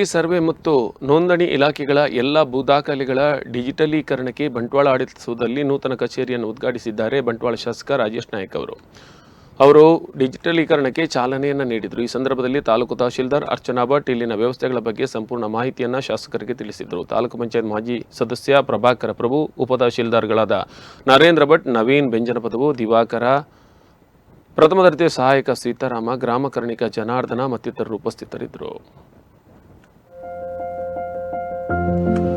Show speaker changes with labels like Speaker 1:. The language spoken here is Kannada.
Speaker 1: ಈ ಸರ್ವೆ ಮತ್ತು ನೋಂದಣಿ ಇಲಾಖೆಗಳ ಎಲ್ಲ ಭೂ ದಾಖಲೆಗಳ ಡಿಜಿಟಲೀಕರಣಕ್ಕೆ ಬಂಟ್ವಾಳ ಆಡಳಿಸುವುದಲ್ಲಿ ನೂತನ ಕಚೇರಿಯನ್ನು ಉದ್ಘಾಟಿಸಿದ್ದಾರೆ ಬಂಟ್ವಾಳ ಶಾಸಕ ರಾಜೇಶ್ ನಾಯಕ್ ಅವರು. ಅವರು ಡಿಜಿಟಲೀಕರಣಕ್ಕೆ ಚಾಲನೆಯನ್ನು ನೀಡಿದರು. ಈ ಸಂದರ್ಭದಲ್ಲಿ ತಾಲೂಕು ತಹಶೀಲ್ದಾರ್ ಅರ್ಚನಾ ಭಟ್ ಇಲ್ಲಿನ ವ್ಯವಸ್ಥೆಗಳ ಬಗ್ಗೆ ಸಂಪೂರ್ಣ ಮಾಹಿತಿಯನ್ನು ಶಾಸಕರಿಗೆ ತಿಳಿಸಿದರು. ತಾಲೂಕು ಪಂಚಾಯತ್ ಮಾಜಿ ಸದಸ್ಯ ಪ್ರಭಾಕರ ಪ್ರಭು ಉಪತಹಶೀಲ್ದಾರ್ಗಳಾದ ನರೇಂದ್ರ ಭಟ್, ನವೀನ್ ಬೆಂಜನಪದವು ದಿವಾಕರ, ಪ್ರಥಮ ದರ್ಜೆ ಸಹಾಯಕ ಸೀತಾರಾಮ ಗ್ರಾಮಕರ್ಣಿಕ ಜನಾರ್ದನ ಮತ್ತಿತರರು ಉಪಸ್ಥಿತರಿದ್ದರು. Bye.